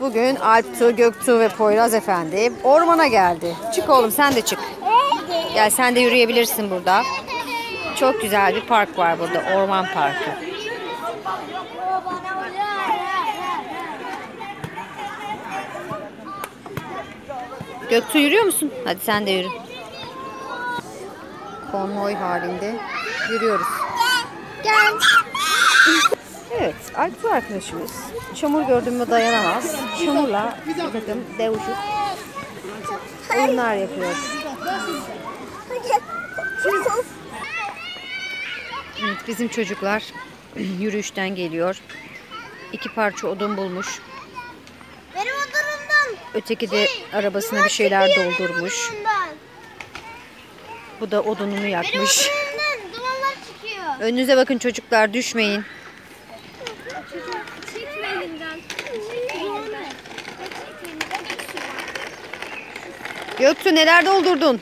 bugün Alptu, Göktuğ ve Poyraz Efendi ormana geldi. Çık oğlum sen de çık. Gel sen de yürüyebilirsin burada. Çok güzel bir park var burada. Orman parkı. Göktuğ yürüyor musun? Hadi sen de yürü. Konvoy halinde yürüyoruz. Gel. Evet, Alptu arkadaşımız çamur gördün mü dayanamaz. Çamurla bir takım devuşup oyunlar yapıyor. Evet, bizim çocuklar yürüyüşten geliyor. İki parça odun bulmuş. Benim odunumdan. Öteki de arabasına bir şeyler doldurmuş. Bu da odununu yakmış. Önünüze bakın çocuklar düşmeyin. Göktuğ neler doldurdun?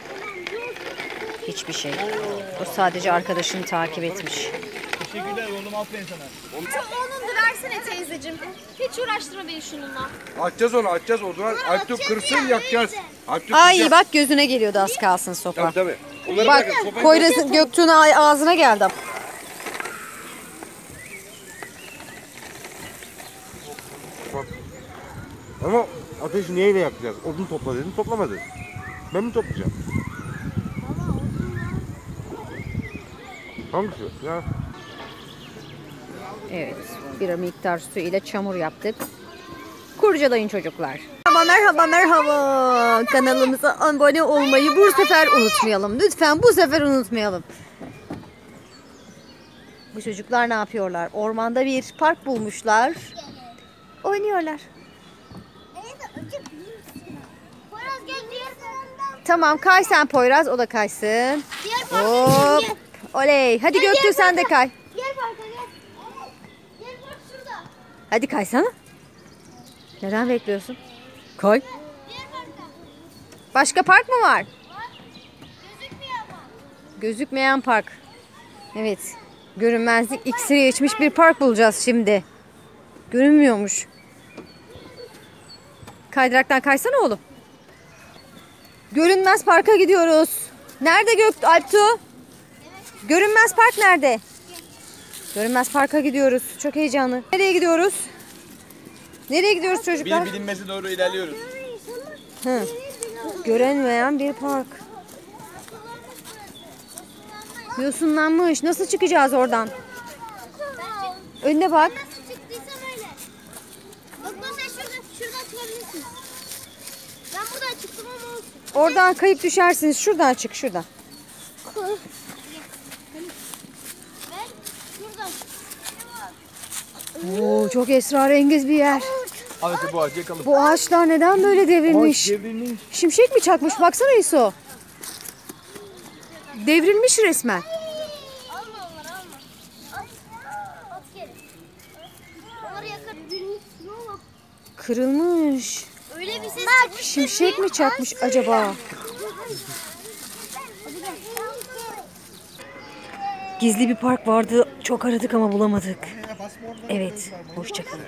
Hiçbir şey. O sadece arkadaşını takip etmiş. Teşekkürler oğlum aferin sana. Da versene teyzeciğim. Hiç uğraştırma beni şununla. Açacağız onu açacağız o zaman. Alptop kırsın yakacağız. Alptop Ay kıracak. bak gözüne geliyordu az kalsın sopa. Tabii tabii. Onları Bak bırakın, sopayı Poyraz'ın Göktuğ'un ağ- ağzına geldi. Ama ateşi neyle yakacağız? Odun topla dedim toplamadı. Ben mi toplayacağım? Hangisi? Ya. Evet bir miktar su ile çamur yaptık. Kurcalayın çocuklar. Merhaba merhaba merhaba. Kanalımıza abone olmayı bu sefer unutmayalım. Lütfen bu sefer unutmayalım. Bu çocuklar ne yapıyorlar? Ormanda bir park bulmuşlar. Oynuyorlar. Poyraz gel diğer. Tamam kay sen Poyraz o da kaysın. Diğer parka Hop. gel. Oley. Hadi Gel, gel sen de kay. Diğer parka gel. Diğer park şurada. Hadi kaysana. Neden bekliyorsun? Kay. Diğer parka. Başka park mı var? Gözükmüyor ama. Gözükmeyen park. Evet. Görünmezlik iksiri içmiş bir park bulacağız şimdi. Görünmüyormuş. Kaydıraktan kaysana oğlum. Görünmez parka gidiyoruz. Nerede Gök Alptu? Görünmez park nerede? Görünmez parka gidiyoruz. Çok heyecanlı. Nereye gidiyoruz? Nereye gidiyoruz çocuklar? Bir bilinmesi doğru ilerliyoruz. Hı. Görünmeyen bir park. Yosunlanmış. Nasıl çıkacağız oradan? Önüne bak. Nasıl çıktıysam öyle. Doktor sen şuradan, şuradan çıkabilirsin. Ben buradan çıktım ama olsun. Oradan kayıp düşersiniz. Şuradan çık şuradan. Oo, çok esrarengiz bir yer. İşte bu ağacı yakalım. Bu ağaçlar neden böyle devrilmiş? devrilmiş. Şimşek mi çakmış? Baksana İso. Devrilmiş resmen. Kırılmış. Öyle bir ses çıkmış. Şimşek mi çakmış acaba? Gizli bir park vardı. Çok aradık ama bulamadık. Evet. Hoşçakalın.